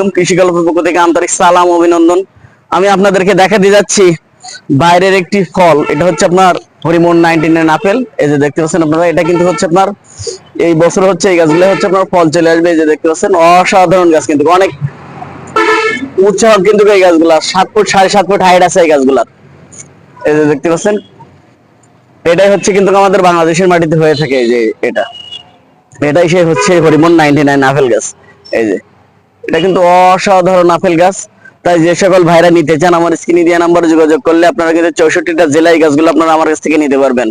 আলাইকুম কৃষি গল্পের পক্ষ থেকে আন্তরিক সালাম, অভিনন্দন। আমি আপনাদেরকে দেখাতে যাচ্ছি বাইরের একটি ফল। এটা হচ্ছে আপনার হরিমন নাইনটিন এর আপেল। এই যে দেখতে পাচ্ছেন আপনারা, এটা কিন্তু হচ্ছে আপনার এই বছর হচ্ছে এই গাছগুলো হচ্ছে আপনার ফল চলে আসবে। এই যে দেখতে পাচ্ছেন, অসাধারণ গাছ কিন্তু, অনেক উৎসাহ কিন্তু এই গাছগুলা, সাত ফুট, সাড়ে সাত ফুট হাইট আছে এই গাছগুলার। এই যে দেখতে পাচ্ছেন, এটাই হচ্ছে কিন্তু আমাদের বাংলাদেশের মাটিতে হয়ে থাকে এই যে এটা। এটাই সে হচ্ছে হরিমন নাইনটি নাইন আপেল গাছ। এই যে এটা কিন্তু অসাধারণ আপেল গাছ। তাই যে সকল ভাইরা নিতে চান, আমার স্ক্রিনে দেওয়া নাম্বারে যোগাযোগ করলে আপনারা কিন্তু চৌষট্টিটা জেলায় গাছগুলো আপনারা আমার কাছ থেকে নিতে পারবেন।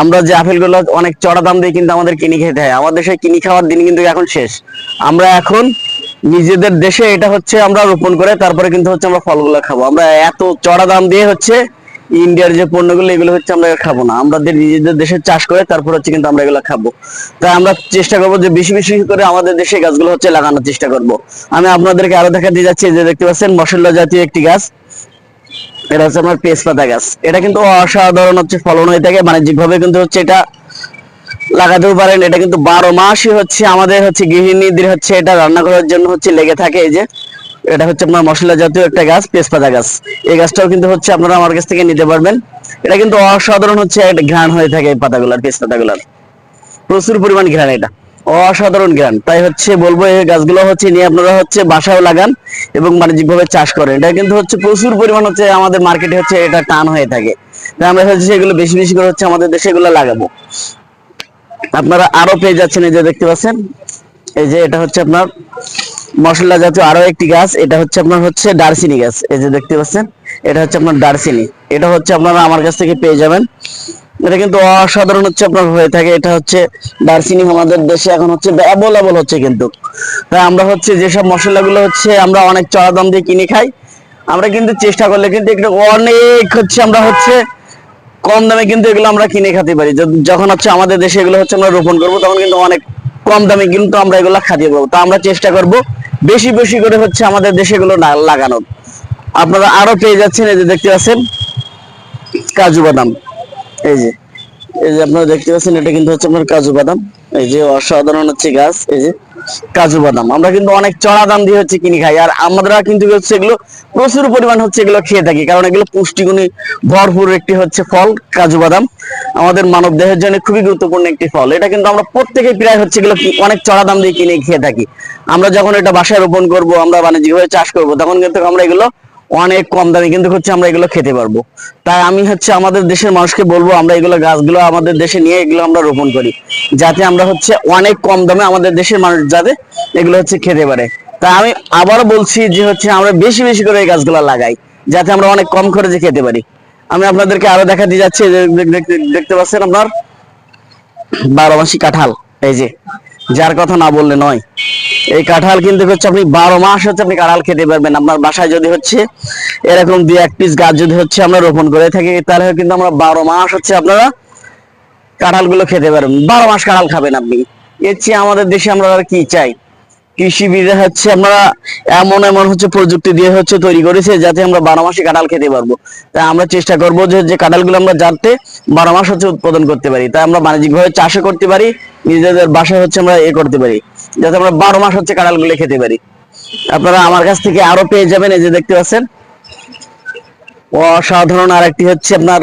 আমরা যে আপেলগুলো অনেক চড়া দাম দিয়ে কিন্তু আমাদের কিনি খেতে হয়, আমাদের দেশে কিনে খাওয়ার দিন কিন্তু এখন শেষ। আমরা এখন নিজেদের দেশে এটা হচ্ছে আমরা রোপণ করে, তারপরে কিন্তু হচ্ছে আমরা ফলগুলো খাব। আমরা এত চড়া দাম দিয়ে হচ্ছে ইন্ডিয়ার যে পণ্যগুলো, এগুলো হচ্ছে আমরা খাব না। আমাদের নিজেদের দেশে চাষ করে তারপর হচ্ছে কিন্তু আমরা এগুলো খাব। তাই আমরা চেষ্টা করব যে বেশি বেশি করে আমাদের দেশে গাছগুলো হচ্ছে লাগানোর চেষ্টা করব। আমি আপনাদেরকে আরও দেখা দিয়ে যাচ্ছি যে দেখতে পাচ্ছেন, মশলা জাতীয় একটি গাছ। এটা হচ্ছে আমার পেজপাতা গাছ। এটা কিন্তু অসাধারণ হচ্ছে ফলন হয়ে থাকে। বাণিজ্যিক ভাবে কিন্তু হচ্ছে এটা লাগাতেও পারেন, এটা কিন্তু বারো মাসই হচ্ছে আমাদের হচ্ছে গৃহিণীদের হচ্ছে এটা রান্না করার জন্য হচ্ছে লেগে থাকে এই যে। এটা হচ্ছে আপনার মশলা জাতীয় একটা গাছ, তেজপাতা গাছ। এই গাছটাও কিন্তু হচ্ছে আপনারা আমার কাছ থেকে নিতে পারবেন। এটা কিন্তু অসাধারণ হচ্ছে একটা ঘ্রাণ হয়ে থাকে এই পাতাগুলার, তেজপাতাগুলার। প্রচুর পরিমাণ ঘ্রাণ এটা। অসাধারণ ঘ্রাণ। তাই হচ্ছে বলব, এই গাছগুলো হচ্ছে নিয়ে আপনারা হচ্ছে বাসাও লাগান এবং বাণিজ্যিক ভাবে চাষ করেন। এটা কিন্তু হচ্ছে প্রচুর পরিমাণ হচ্ছে আমাদের মার্কেটে হচ্ছে এটা টান হয়ে থাকে। তাই আমরা হচ্ছে সেগুলো বেশি বেশি করে হচ্ছে আমাদের দেশে এগুলো লাগাবো। আপনারা আরও পেয়ে যাচ্ছেন এই যে দেখতে পাচ্ছেন। এই যে এটা হচ্ছে আপনার মশলা জাতীয় আরও একটি গাছ, এটা হচ্ছে আপনার হচ্ছে দারচিনি গাছ। এই যে দেখতে পাচ্ছেন, এটা হচ্ছে আপনার দারচিনি। এটা হচ্ছে আপনারা আমার কাছ থেকে পেয়ে যাবেন। এটা কিন্তু অসাধারণ হচ্ছে আপনার হয়ে থাকে। এটা হচ্ছে দারচিনি আমাদের দেশে এখন হচ্ছে অ্যাভেলেবল হচ্ছে কিন্তু। তাই আমরা হচ্ছে যেসব মশলাগুলো হচ্ছে আমরা অনেক চড়া দাম দিয়ে কিনে খাই, আমরা কিন্তু চেষ্টা করলে কিন্তু একটু অনেক হচ্ছে আমরা হচ্ছে কম দামে কিন্তু এগুলো আমরা কিনে খেতে পারি। যখন হচ্ছে আমাদের দেশে এগুলো হচ্ছে আমরা রোপণ করব, তখন কিন্তু অনেক কম দামে কিন্তু আমরা এগুলো খাতে পারব তো আমরা চেষ্টা করব বেশি বেশি করে হচ্ছে আমাদের দেশে গুলো লাগানো। আপনারা আরও পেয়ে যাচ্ছেন, এই যে দেখতে পাচ্ছেন, কাজু বাদাম। এই যে এই যে আপনারা দেখতে পাচ্ছেন, এটা কিন্তু হচ্ছে আপনার কাজু বাদাম। এই যে অসাধারণ হচ্ছে গাছ, এই যে কাজু বাদাম। আমরা কিন্তু অনেক চড়া দাম দিয়ে হচ্ছে কিনে খাই, আর আমরা কিন্তু হচ্ছে এগুলো প্রচুর পরিমাণ হচ্ছে এগুলো খেয়ে থাকি, কারণ এগুলো পুষ্টিগুণী ভরপুর একটি হচ্ছে ফল, কাজু বাদাম। আমাদের মানব দেহের জন্য খুবই গুরুত্বপূর্ণ একটি ফল। এটা কিন্তু আমরা প্রত্যেকে প্রায় হচ্ছে এগুলো অনেক চড়া দাম দিয়ে কিনে খেয়ে থাকি। আমরা যখন এটা বাসায় রোপণ করব, আমরা বাণিজ্যিকভাবে চাষ করব, তখন কিন্তু আমরা এগুলো অনেক কম দামে কিন্তু হচ্ছে আমরা এগুলো খেতে পারব। তাই আমি হচ্ছে আমাদের দেশের মানুষকে বলব, আমরা এগুলো গাছগুলো আমাদের দেশে নিয়ে এগুলো আমরা রোপণ করি। যাতে আমরা হচ্ছে অনেক কম দামে আমাদের দেশের মানুষ যাতে এগুলো হচ্ছে খেতে পারে। তাই আমি আবারও বলছি যে হচ্ছে আমরা বেশি বেশি করে এই গাছগুলো লাগাই, যাতে আমরা অনেক কম খরচে খেতে পারি। আমি আপনাদেরকে আরও দেখাতে যাচ্ছি দেখতে পাচ্ছেন আপনার বারো মাসি কাঁঠাল, এই যে। যার কথা না বললে নয়। এই কাঁঠাল কিন্তু হচ্ছে আপনি বারো মাস হচ্ছে আপনি কাঁঠাল খেতে পারবেন। আপনার বাসায় যদি হচ্ছে এরকম দু এক পিস গাছ যদি হচ্ছে আমরা রোপণ করে থাকি, তাহলে কিন্তু আমরা বারো মাস হচ্ছে আপনারা কাঁঠালগুলো খেতে পারবেন। বারো মাস কাঁঠাল খাবেন আপনি। এর চেয়ে আমাদের দেশে আমরা আর কি চাই? কৃষিবিদরা হচ্ছে আমরা এমন এমন হচ্ছে প্রযুক্তি দিয়ে হচ্ছে তৈরি করেছে যাতে আমরা বারো মাসে কাঁঠাল খেতে পারব। তাই আমরা চেষ্টা করব যে যে কাঁঠালগুলো আমরা যাতে বারো মাস হচ্ছে উৎপাদন করতে পারি। তাই আমরা বাণিজ্যিক ভাবে চাষও করতে পারি, নিজেদের বাসায় হচ্ছে আমরা এ করতে পারি, যাতে আমরা বারো মাস হচ্ছে কাঁঠালগুলো খেতে পারি। আপনারা আমার কাছ থেকে আরও পেয়ে যাবেন, এই যে দেখতে পাচ্ছেন। অসাধারণ আর একটি হচ্ছে আপনার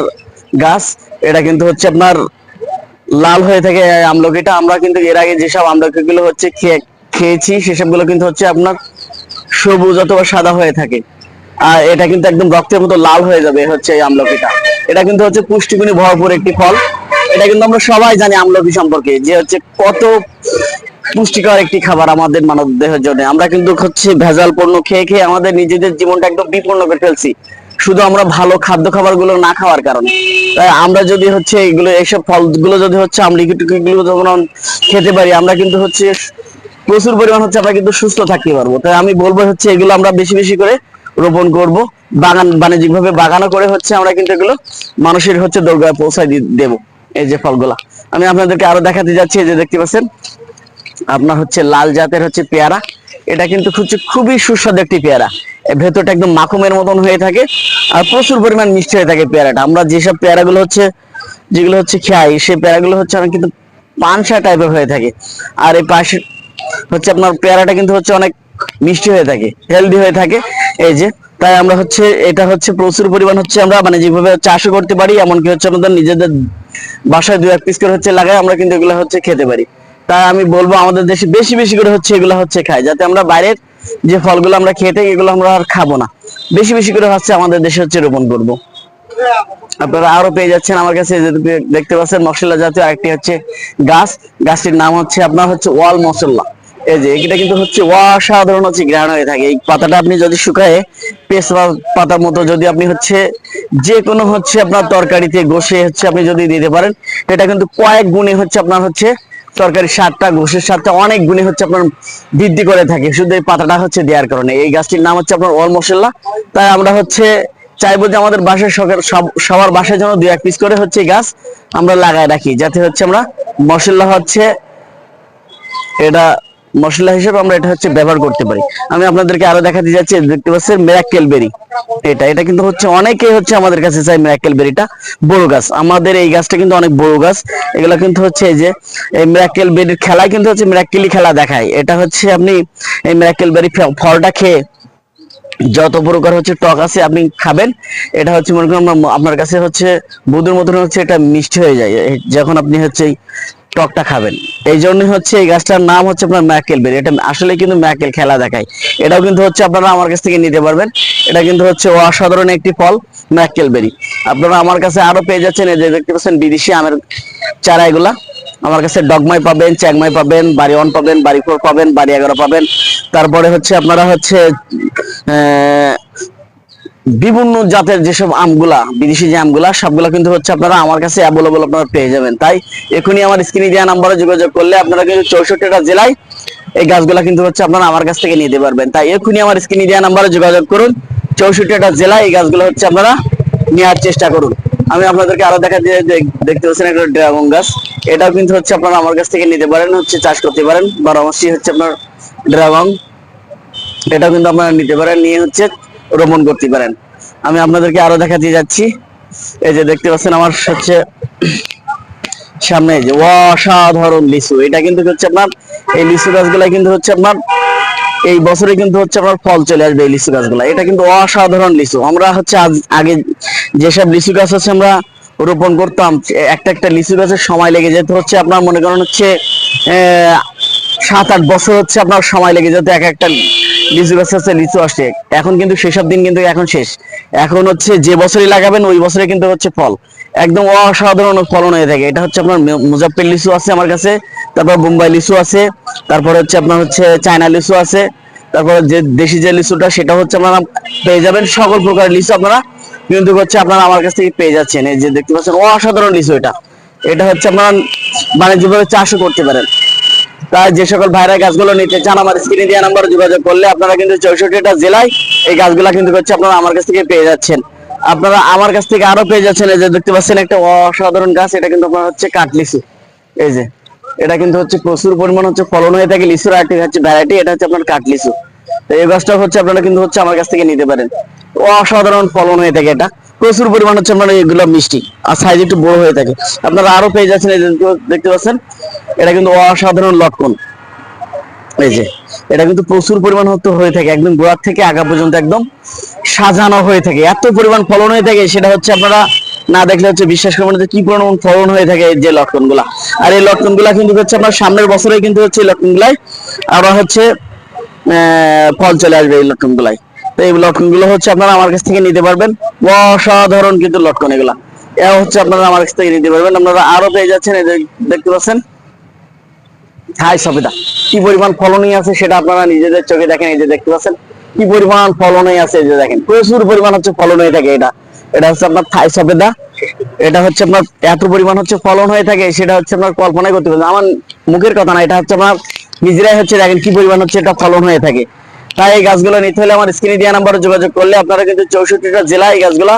গাছ, এটা কিন্তু হচ্ছে আপনার লাল হয়ে থাকে আমলকিটা। আমরা কিন্তু এর আগে যেসব আমলকি গুলো হচ্ছে খেয়ে খেয়েছি সেসবগুলো কিন্তু হচ্ছে আপনার সবুজ অথবা সাদা হয়ে থাকে। আর এটা কিন্তু একদম রক্তের মতো লাল হয়ে যাবে হচ্ছে এই আমলকিটা। এটা কিন্তু হচ্ছে পুষ্টিগুণে ভরপুর একটি ফল। এটা কিন্তু আমরা সবাই জানি আমলকি সম্পর্কে, যে হচ্ছে কত পুষ্টিকর একটি খাবার আমাদের মানব দেহের জন্য। আমরা কিন্তু হচ্ছে ভেজাল পণ্য খেয়ে খেয়ে আমাদের নিজেদের জীবনটা একদম বিপন্ন করে ফেলছি। শুধু আমরা ভালো খাদ্য খাবারগুলো না খাওয়ার কারণে। তাই আমরা যদি হচ্ছে এগুলো, এইসব ফলগুলো যদি হচ্ছে আমলিকি গুলো যখন খেতে পারি, আমরা কিন্তু হচ্ছে প্রচুর পরিমাণ হচ্ছে আমরা কিন্তু সুস্থ থাকতে পারব। তাই আমি বলব হচ্ছে এগুলো আমরা বেশি বেশি করে রোপণ করব। বাগান বাণিজ্যিক ভাবে বাগানও করে হচ্ছে আমরা কিন্তু এগুলো মানুষের হচ্ছে দরগায় পৌঁছায় দেবো এই যে ফলগুলা। আমি আপনাদেরকে আরও দেখাতে যাচ্ছি যে দেখতে পাচ্ছেন, আপনার হচ্ছে লাল জাতের হচ্ছে পেয়ারা। এটা কিন্তু হচ্ছে খুবই সুস্বাদু একটি পেয়ারা। ভেতরটা একদম মাখুমের মতন হয়ে থাকে আর প্রচুর পরিমাণ মিষ্টি হয়ে থাকে পেয়ারাটা। আমরা যেসব পেয়ারাগুলো হচ্ছে, যেগুলো হচ্ছে খাই, সেই পেয়ারাগুলো হচ্ছে অনেক কিন্তু পানসা টাইপের হয়ে থাকে। আর এই পাশে হচ্ছে আপনার পেয়ারাটা কিন্তু হচ্ছে অনেক মিষ্টি হয়ে থাকে হেলদি হয়ে থাকে। এই যে, তাই আমরা হচ্ছে, এটা হচ্ছে প্রচুর পরিমাণ হচ্ছে আমরা মানে যেভাবে চাষও করতে পারি, এমনকি হচ্ছে আমাদের নিজেদের বাসায় দু এক পিস করে হচ্ছে লাগাই আমরা কিন্তু এগুলো হচ্ছে খেতে পারি। তাই আমি বলব আমাদের দেশে বেশি বেশি করে হচ্ছে এগুলো হচ্ছে খাই যাতে আমরা বাইরের যে ফলগুলো আমরা খেয়ে থাকি এগুলো আমরা আর খাব না। বেশি বেশি করে হচ্ছে আমাদের দেশে হচ্ছে রোপণ করব। আপনারা আরও পেয়ে যাচ্ছেন আমার কাছে দেখতে পাচ্ছেন, মশলা জাতীয় আরেকটি হচ্ছে গাছ। গাছটির নাম হচ্ছে, আপনার হচ্ছে ওয়াল মশলা এই যে এটা কিন্তু হচ্ছে অসাধারণ হচ্ছে হয়ে থাকে। এই পাতাটা আপনি যদি শুকায়ে পাতার মতো যদি আপনি হচ্ছে যে কোনো হচ্ছে আপনার তরকারিতে হচ্ছে আপনি যদি দিতে পারেন, এটা কিন্তু কয়েক গুণে হচ্ছে আপনার হচ্ছে তরকারি গোষের স্বাদটা অনেক গুণে হচ্ছে আপনার বৃদ্ধি করে থাকে। শুধু এই পাতাটা হচ্ছে দেওয়ার কারণে। এই গাছটির নাম হচ্ছে আপনার ওয়াল মশলা তাই আমরা হচ্ছে চাইব যে আমাদের বাসায় সবার বাসায় যেন দুই এক পিস করে হচ্ছে গাছ আমরা লাগায় রাখি। যাতে হচ্ছে আমরা মশলা হচ্ছে এটা মশলা হিসেবে আমরা এটা হচ্ছে ব্যবহার করতে পারি। আমি আপনাদেরকে আরও দেখাতে যাচ্ছি, দেখতে পাচ্ছেন মেরাক্কেল বেরি এটা এটা কিন্তু হচ্ছে অনেকেই হচ্ছে আমাদের কাছে চাই মেরাক্কেল বেরিটা বড় গাছ। আমাদের এই গাছটা কিন্তু অনেক বড় গাছ। এগুলো কিন্তু হচ্ছে এই যে, এই মেরাক্কেল বেরির খেলায় কিন্তু হচ্ছে মেরাক্কেলি খেলা দেখায়। এটা হচ্ছে আপনি এই মেরাক্কেল বেরি ফলটা খেয়ে যত প্রকার হচ্ছে টক আছে আপনি খাবেন, এটা হচ্ছে মনে করেন আপনার কাছে হচ্ছে বুধের মতন হচ্ছে এটা মিষ্টি হয়ে যায়। যখন আপনি হচ্ছে টকটা খাবেন। এই জন্য হচ্ছে এই গাছটার নাম হচ্ছে আপনার ম্যাকেল বেরি। এটা আসলে কিন্তু ম্যাকেল খেলা দেখায়। এটাও কিন্তু হচ্ছে আপনারা আমার কাছ থেকে নিতে পারবেন। এটা কিন্তু হচ্ছে অসাধারণ একটি ফল, ম্যাকেল বেরি। আপনারা আমার কাছে আরও পেয়ে যাচ্ছেন এই যে দেখতে পাচ্ছেন বিদেশি আমের চারা এগুলা। আমার কাছে ডগমাই পাবেন, চ্যাংমাই পাবেন, বাড়ি ওয়ান পাবেন, বাড়ি ফোর পাবেন, বাড়ি এগারো পাবেন। তারপরে হচ্ছে আপনারা হচ্ছে বিভিন্ন জাতের যেসব আমগুলা, বিদেশি যে আমগুলা, সবগুলা কিন্তু হচ্ছে আপনারা আমার কাছে অ্যাভেলেবল আপনারা পেয়ে যাবেন। তাই এখনই আমার স্ক্রিনে দেওয়া নাম্বারে যোগাযোগ করলে আপনারা কিন্তু চৌষট্টিটা জেলায় এই গাছগুলা কিন্তু হচ্ছে আপনারা আমার কাছ থেকে নিতে পারবেন। তাই এখনই আমার স্ক্রিনে দেওয়া নাম্বারে যোগাযোগ করুন, চৌষট্টিটা জেলায় এই গাছগুলো হচ্ছে আপনারা নেওয়ার চেষ্টা করুন। আমি আপনাদেরকে আরও দেখা দিয়ে দেখতে পাচ্ছেন একটা ড্রাগন গাছ। এটাও কিন্তু হচ্ছে আপনারা আমার কাছ থেকে নিতে পারেন, হচ্ছে চাষ করতে পারেন। বারো মাসই হচ্ছে আপনার ড্রাগন। এটা কিন্তু আপনারা নিতে পারেন, নিয়ে হচ্ছে রোপণ করতে পারেন। আমি আপনাদেরকে আরও দেখা দিয়ে যাচ্ছি। এই যে দেখতে পাচ্ছেন আমার হচ্ছে সামনে যে অসাধারণ লিচু। এটা কিন্তু হচ্ছে আপনার, এই লিচু গাছগুলা কিন্তু হচ্ছে আপনার এই বছরে কিন্তু হচ্ছে আপনার ফল চলে আসবে এই লিচু গাছগুলা। এটা কিন্তু অসাধারণ লিচু। আমরা হচ্ছে আজ আগে যেসব লিচু গাছ হচ্ছে আমরা রোপণ করতাম, একটা একটা লিচু গাছের সময় লেগে যেত হচ্ছে আপনার মনে করেন হচ্ছে সাত আট বছর হচ্ছে আপনার সময় লেগে যেত এক একটা লিচু গাছ হচ্ছে লিচু আসে এখন কিন্তু সেসব দিন কিন্তু এখন শেষ। এখন হচ্ছে যে বছরই লাগাবেন, ওই বছরে কিন্তু হচ্ছে ফল। একদম অসাধারণ ফলন হয়ে থাকে। এটা হচ্ছে আপনার মু- মুজাফফর লিচু আছে আমার কাছে। তারপর বোম্বাই লিচু আছে, তারপর হচ্ছে আপনার হচ্ছে চায়না লিচু আছে, তারপর যে দেশি যে লিচুটা সেটা হচ্ছে আপনারা পেয়ে যাবেন। সকল প্রকার লিচু আপনারা কিন্তু হচ্ছে আপনারা আমার কাছ থেকে পেয়ে যাচ্ছেন। এই যে দেখতে পাচ্ছেন, অসাধারণ লিচু এটা। এটা হচ্ছে আপনারা বাণিজ্যিকভাবে চাষও করতে পারেন। তাই যে সকল ভাইরা গাছগুলো নিতে চান, আমার স্ক্রিনে দেওয়া নাম্বার যোগাযোগ করলে আপনারা কিন্তু চৌষট্টিটা জেলায় এই গাছগুলা কিন্তু হচ্ছে আপনারা আমার কাছ থেকে পেয়ে যাচ্ছেন। আপনারা আমার কাছ থেকে আরও পেয়ে যাচ্ছেন, এই যে দেখতে পাচ্ছেন একটা অসাধারণ গাছ, এটা কিন্তু আপনার হচ্ছে কাঠ লিচু। এই যে এটা কিন্তু হচ্ছে প্রচুর পরিমাণ হচ্ছে ফলন হয়ে থাকে, লিচুর আরেকটি হচ্ছে ভ্যারাইটি এটা হচ্ছে আপনার কাঠ লিচু। তো এই গাছটা হচ্ছে আপনারা কিন্তু হচ্ছে আমার কাছ থেকে নিতে পারেন। অসাধারণ ফলন হয়ে থাকে এটা। প্রচুর পরিমাণ হচ্ছে আপনার এগুলো মিষ্টি, আর সাইজ একটু বড় হয়ে থাকে। আপনারা আরও পেয়ে যাচ্ছেন দেখতে পাচ্ছেন? এটা কিন্তু অসাধারণ লটকন। এই যে, এটা কিন্তু প্রচুর পরিমাণ হতে হয়ে থাকে, একদম গোড়ার থেকে আগা পর্যন্ত একদম সাজানো হয়ে থাকে। এত পরিমাণ ফলন হয়ে থাকে, সেটা হচ্ছে আপনারা না দেখলে হচ্ছে বিশ্বাস করবেন যে কি পরিমাণ ফলন হয়ে থাকে যে লটকনগুলা। আর এই লটকনগুলা কিন্তু হচ্ছে আপনার সামনের বছরে কিন্তু হচ্ছে এই লটকন গুলাই আবার হচ্ছে ফল চলে আসবে এই লটকন গুলাই। তো এই লটকনগুলো হচ্ছে আপনারা আমার কাছ থেকে নিতে পারবেন। অসাধারণ কিন্তু লটকন এগুলা। এ হচ্ছে আপনারা আমার কাছ থেকে নিতে পারবেন। আপনারা আরও পেয়ে যাচ্ছেন দেখতে পাচ্ছেন। হাই সবেদা কি পরিমাণ ফলনই আছে সেটা আপনারা নিজেদের চোখে দেখেন, এই যে দেখতে পাচ্ছেন। কি পরিমাণ ফলনই আছে এই যে দেখেন। প্রচুর পরিমাণ হচ্ছে ফলন হয়ে থাকে এটা। এটা হচ্ছে আপনার থাই সবেদা এটা হচ্ছে আপনার এত পরিমাণ হচ্ছে ফলন হয়ে থাকে, সেটা হচ্ছে আপনার কল্পনাই করতে পারবেন আমার মুখের কথা না, এটা হচ্ছে আপনার নিজেরাই হচ্ছে দেখেন কি পরিমাণ হচ্ছে এটা ফলন হয়ে থাকে। তাই এই গাছগুলো নিতে হলে আমার স্ক্রিনে দেওয়া নাম্বারে যোগাযোগ করলে আপনারা কিন্তু চৌষট্টিটা জেলায় এই গাছগুলো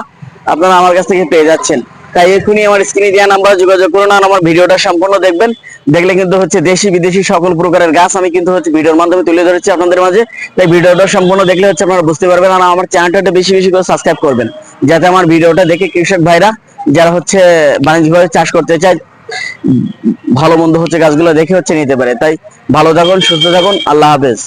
আপনারা আমার কাছ থেকে পেয়ে যাচ্ছেন। তাই এখনই আমার স্ক্রিনে দেওয়া নাম্বারে যোগাযোগ করুন আর আমার ভিডিওটা সম্পূর্ণ দেখবেন। দেখলে কিন্তু হচ্ছে দেশি, বিদেশি সকল প্রকারের গাছ আমি কিন্তু হচ্ছে ভিডিওর মাধ্যমে তুলে ধরেছি আপনাদের মাঝে। তাই ভিডিওটা সম্পূর্ণ দেখলে হচ্ছে আপনারা বুঝতে পারবেন আর আমার চ্যানেলটা বেশি বেশি করে সাবস্ক্রাইব করবেন। যাতে আমার ভিডিওটা দেখে কৃষক ভাইরা, যারা হচ্ছে বাণিজ্যিকভাবে চাষ করতে চায়, ভালো মন্দ হচ্ছে গাছগুলো দেখে হচ্ছে নিতে পারে। তাই ভালো থাকুন, সুস্থ থাকুন, আল্লাহ হাফেজ।